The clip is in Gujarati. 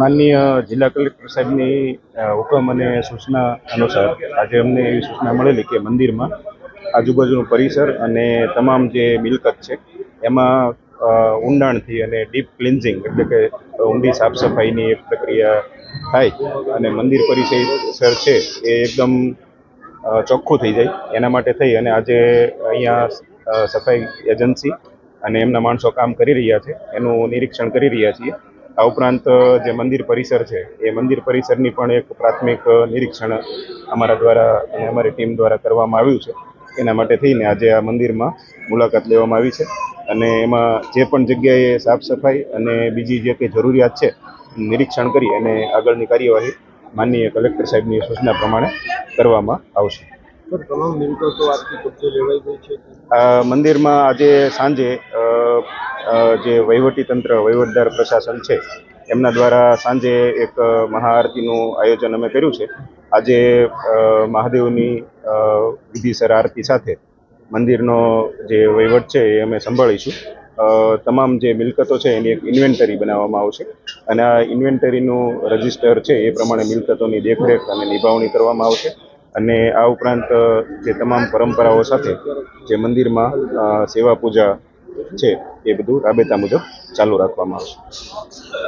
માનનીય જિલ્લા કલેક્ટર સાહેબની હુકમ અને સૂચના અનુસાર આજે અમને એવી સૂચના મળેલી કે મંદિરમાં આજુબાજુનું પરિસર અને તમામ જે મિલકત છે, એમાં ઊંડાણથી અને ડીપ ક્લિન્ઝિંગ એટલે કે ઊંડી સાફ સફાઈની એક પ્રક્રિયા થાય અને મંદિર પરિસર છે એ એકદમ ચોખ્ખું થઈ જાય. એના માટે થઈ અને આજે અહીંયા સફાઈ એજન્સી અને એમના માણસો કામ કરી રહ્યા છે એનું નિરીક્ષણ કરી રહ્યા છીએ. આ ઉપરાંત જે મંદિર પરિસર છે એ મંદિર પરિસરની પણ એક પ્રાથમિક નિરીક્ષણ અમારા દ્વારા અને અમારી ટીમ દ્વારા કરવામાં આવ્યું છે. એના માટે થઈને આજે આ મંદિરમાં મુલાકાત લેવામાં આવી છે. અને એમાં જે પણ જગ્યાએ સાફ સફાઈ અને બીજી જે કંઈ જરૂરિયાત છે નિરીક્ષણ કરી અને આગળની કાર્યવાહી માનનીય કલેક્ટર સાહેબની સૂચના પ્રમાણે કરવામાં આવશે. તમામ મિલકતો આજથી કબજે લેવાઈ ગઈ છે? મંદિરમાં આજે સાંજે જે વહીવટી તંત્ર વહીવટદાર પ્રશાસન છે, એમના દ્વારા સાંજે એક મહાઆરતીનું આયોજન અમે કર્યું છે. આજે મહાદેવની વિધિસર આરતી સાથે મંદિરનો જે વહીવટ છે, એ અમે સંભાળીશું. તમામ જે મિલકતો છે, એની એક ઇન્વેન્ટરી બનાવવામાં આવશે. અને આ ઇન્વેન્ટરીનું રજિસ્ટર છે, એ પ્રમાણે મિલકતોની દેખરેખ અને નિભાવણી કરવામાં આવશે. અને આ ઉપરાંત જે તમામ પરંપરાઓ સાથે જે મંદિરમાં સેવા પૂજા છે એ બધું રાબેતા મુજબ ચાલુ રાખવામાં આવશે.